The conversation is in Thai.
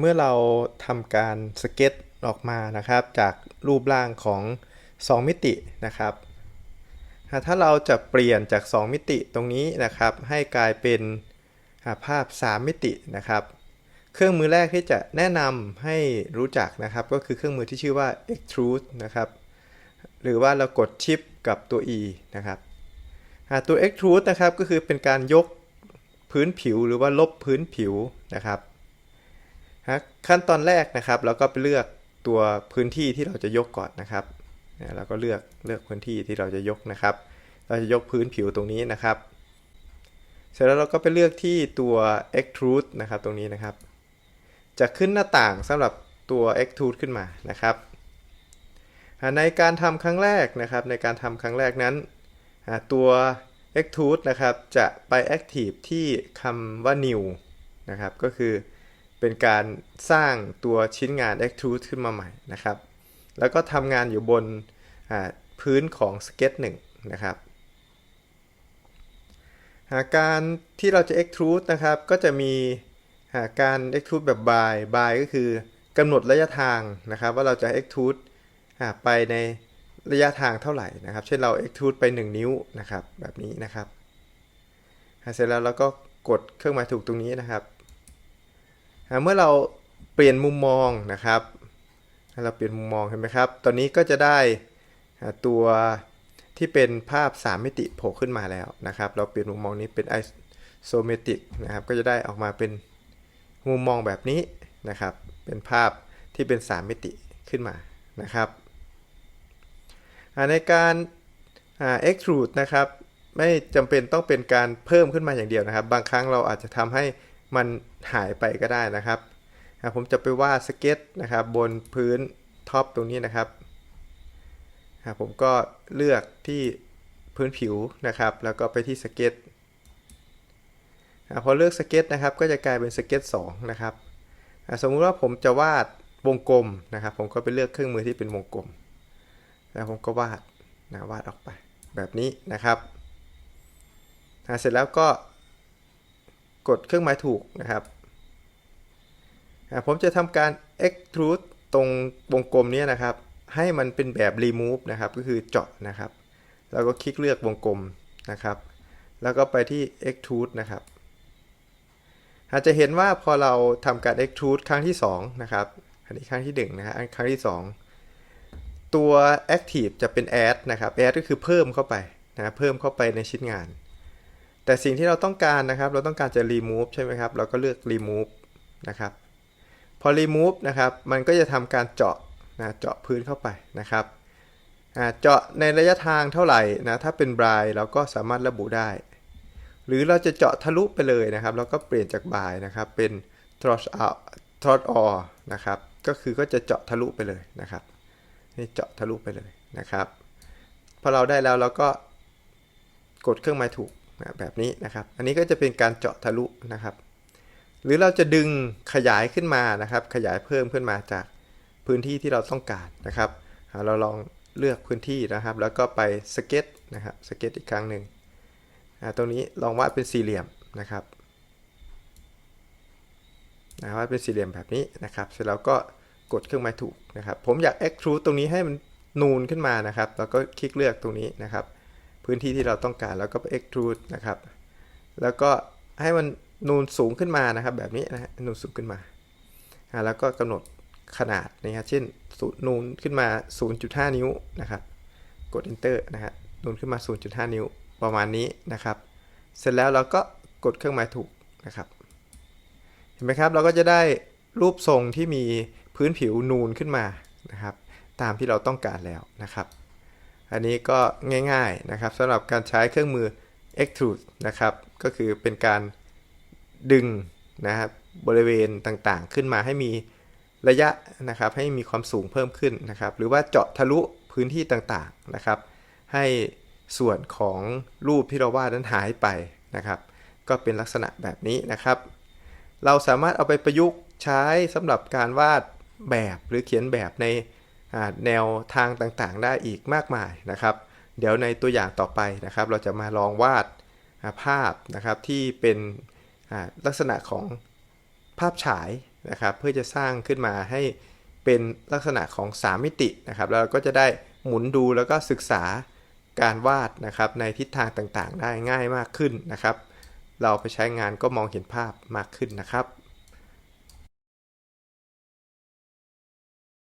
เมื่อเราทำการสเก็ตออกมานะครับ จากรูปร่างของ 2 มิตินะครับ ถ้าเราจะเปลี่ยนจาก 2 มิติตรงนี้นะครับ ให้กลายเป็นภาพ 3 มิตินะครับ เครื่องมือแรกที่จะแนะนำให้รู้จักนะครับ ก็คือเครื่องมือที่ชื่อว่า extrude นะครับ หรือว่าเรากดชิปกับตัว e นะครับตัว extrude นะครับก็คือเป็นการยกพื้นผิวหรือว่าลบพื้นผิวนะครับ ขั้นตอนแรกนะครับเราก็ไปเลือกตัวพื้นที่ที่เราจะยกก่อนนะครับเราก็เลือกเลือกพื้นที่ที่เราจะยกนะครับ เราจะยกพื้นผิวตรงนี้นะครับ เสร็จแล้วเราก็ไปเลือกที่ตัว extrude นะครับตรงนี้นะครับ จะขึ้นหน้าต่างสำหรับตัว extrude ขึ้นมานะครับ ในการทำครั้งแรกนะครับ ในการทำครั้งแรกนั้น ตัว extrude นะครับจะไป active ที่คำว่า new นะครับก็คือ เป็นการสร้างตัวชิ้นงาน extrude ขึ้นมาใหม่นะครับ แล้วก็ทำงานอยู่บนพื้นของสเก็ตหนึ่งนะครับการที่เราจะ extrude นะครับ ก็จะมีการ extrude แบบ by by ก็คือกำหนดระยะทางนะครับ ว่าเราจะ extrude ไปในระยะทางเท่าไหร่นะครับ เช่นเรา extrude ไป 1 นิ้วนะครับ แบบนี้นะครับเสร็จแล้วเราก็กดเครื่องหมายถูกตรงนี้นะครับ เมื่อเราเปลี่ยนมุมมองนะครับเราเปลี่ยนมุมมองเห็นไหมครับ ตอนนี้ก็จะได้ตัวที่เป็นภาพ 3 มิติโผล่ขึ้นมาแล้วนะครับ เราเปลี่ยนมุมมองนี้เป็น isometric นะครับ ก็จะได้ออกมาเป็นมุมมองแบบนี้นะครับ เป็นภาพที่เป็น 3 มิติขึ้นมานะครับในการ extrude นะครับ ไม่จำเป็นต้องเป็นการเพิ่มขึ้นมาอย่างเดียวนะครับ บางครั้งเราอาจจะทำให้ มันหายไปก็ได้นะครับผมจะไปวาดสเก็ตนะครับบนพื้นท็อปตรงนี้นะครับผมก็เลือกที่พื้นผิวนะครับ แล้วก็ไปที่สเก็ตพอเลือกสเก็ตนะครับ ก็จะกลายเป็นสเก็ต2นะครับสมมุติว่าผมจะวาดวงกลมนะครับ ผมก็ไปเลือกเครื่องมือที่เป็นวงกลม แล้วผมก็วาดนะวาดออกไปแบบนี้นะครับเสร็จแล้วก็ กดเครื่องหมายถูกนะครับผมจะทำการ extrude ตรงวงกลมนี้นะครับ ให้มันเป็นแบบ remove นะครับ ก็คือเจาะนะครับ แล้วก็คลิกเลือกวงกลมนะครับ แล้วก็ไปที่ extrude นะครับ อาจจะเห็นว่าพอเราทำการ extrude ครั้งที่ 2 นะครับ อันนี้ครั้งที่1นะฮะครั้งที่ 2 ตัว active จะเป็น add นะครับ add ก็คือเพิ่มเข้าไปนะ เพิ่มเข้าไปในชิ้นงาน แต่สิ่งที่เราต้องการนะครับ เราต้องการจะ remove ใช่ไหมครับ เราก็เลือก remove นะครับ พอ remove นะครับ มันก็จะทำการเจาะนะเจาะพื้นเข้าไปนะครับเจาะในระยะทางเท่าไหร่นะ ถ้าเป็นบรายเราก็สามารถระบุได้ หรือเราจะเจาะทะลุไปเลยนะครับ เราก็เปลี่ยนจากบายนะครับ เป็น thrust out thrust or นะครับ ก็คือก็จะเจาะทะลุไปเลยนะครับ นี่เจาะทะลุไปเลยนะครับ พอเราได้แล้วเราก็กดเครื่องหมายถูก นะแบบนี้นะครับ อันนี้ก็จะเป็นการเจาะทะลุนะครับ หรือเราจะดึงขยายขึ้นมานะครับ ขยายเพิ่มขึ้นมาจากพื้นที่ที่เราต้องการนะครับ เราลองเลือกพื้นที่นะครับ แล้วก็ไปสเก็ตนะครับสเก็ตอีกครั้งหนึ่งตรงนี้ลองวาดเป็นสี่เหลี่ยมนะครับนะวาดเป็นสี่เหลี่ยมแบบนี้นะครับ เสร็จแล้วก็กดเครื่องหมายถูกนะครับ ผมอยาก extrude ตรงนี้ให้มันนูนขึ้นมานะครับ แล้วก็คลิกเลือกตรงนี้นะครับ พื้นที่ที่เราต้องการแล้วก็ไป extrude นะครับ แล้วก็ให้มันนูนสูงขึ้นมานะครับ แบบนี้นะฮะนูนสูงขึ้นมาแล้วก็กำหนดขนาดนะครับเช่นนูนขึ้นมา 0.5 นิ้วนะครับ กด enter นะฮะนูนขึ้นมา 0.5 นิ้วประมาณนี้นะครับ เสร็จแล้วเราก็กดเครื่องหมายถูกนะครับ เห็นไหมครับเราก็จะได้รูปทรงที่มีพื้นผิวนูนขึ้นมานะครับ ตามที่เราต้องการแล้วนะครับ อันนี้ก็ง่ายๆนะครับสำหรับการใช้เครื่องมือ extrude นะครับ ก็คือเป็นการดึงนะครับบริเวณต่างๆ ขึ้นมาให้มีระยะนะครับ ให้มีความสูงเพิ่มขึ้นนะครับ หรือว่าเจาะทะลุพื้นที่ต่างๆนะครับ ให้ส่วนของรูปที่เราวาดนั้นหายไปนะครับ ก็เป็นลักษณะแบบนี้นะครับ เราสามารถเอาไปประยุกต์ใช้สำหรับการวาดแบบหรือเขียนแบบใน แนวทางต่างๆ ได้อีกมากมายนะครับ เดี๋ยวในตัวอย่างต่อไปนะครับ เราจะมาลองวาดภาพนะครับที่เป็นลักษณะของภาพฉายนะครับ เพื่อจะสร้างขึ้นมาให้เป็นลักษณะของ 3 มิตินะครับแล้วเราก็จะได้หมุนดูแล้วก็ศึกษาการวาดนะครับในทิศทางต่างๆ ได้ง่ายมากขึ้นนะครับ เราไปใช้งานก็มองเห็นภาพมากขึ้นนะครับ